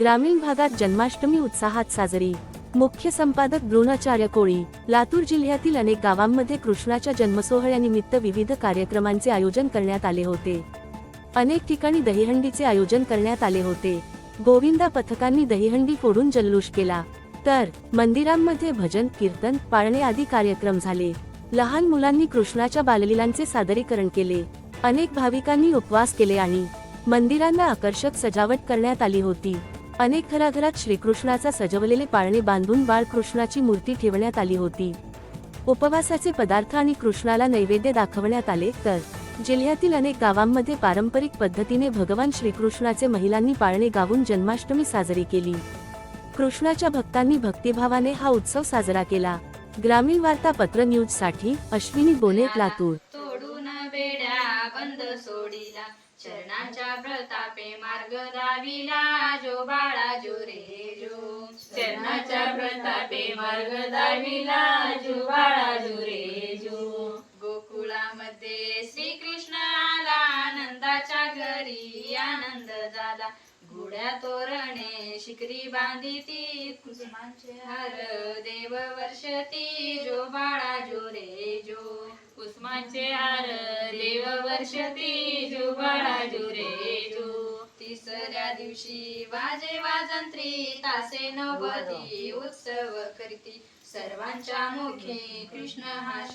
ग्रामीण भागात जन्माष्टमी उत्साहात साजरी. मुख्य संपादक द्रोणाचार्य कोळी. लातूर जिल्ह्यातील अनेक गावांमध्ये कृष्णाच्या जन्मसोहळ्यानिमित्त विविध कार्यक्रमांचे आयोजन करण्यात आले होते. अनेक ठिकाणी दहीहंडीचे आयोजन करण्यात आले होते. गोविंदा पथकांनी दहीहंडी फोडून जल्लोष केला. तर मंदिरांमध्ये भजन कीर्तन पाळणे आदी कार्यक्रम झाले. लहान मुलांनी कृष्णाच्या बाललीलांचे सादरीकरण केले. अनेक भाविकांनी उपवास केले आणि मंदिरांना आकर्षक सजावट करण्यात आली होती. अनेक घराघरात श्रीकृष्णाचा सजवलेले पाळणे बांधून बाळकृष्णाची मूर्ती ठेवण्यात आली होती. उपवासाचे पदार्थ आणि कृष्णाला नैवेद्य दाखवण्यात आले तर जिल्ह्यातील अनेक गावांमध्ये पारंपरिक पद्धतीने भगवान श्रीकृष्णाचे महिलांनी पाळणे गावून जन्माष्टमी साजरी केली. कृष्णाच्या भक्तांनी भक्तिभावाने हा उत्सव साजरा केला. ग्रामीण वार्ता पत्र न्यूजसाठी अश्विनी बोले लातूर. तोडून बेड्या बंद सोडिला चरणाच्या प्रतापे मार्ग दाविला. जो बाळा जो रे जो. चरणाच्या प्रतापे मार्ग दाविला जो बाळा जो रे जो. गोकुळामध्ये आला आनंदाच्या घरी आनंद झाला. तोरणे शिकरी बांधिती कुसुमांचे हार देव वर्षती जो बाळा जो रे जो. कुसुमांचे हार देव वर्षती जो बाळा जो रे दिवशी वाजे वाजंत्री तासे नवदी उत्सव करती. सर्वांच्या मुखे कृष्ण हा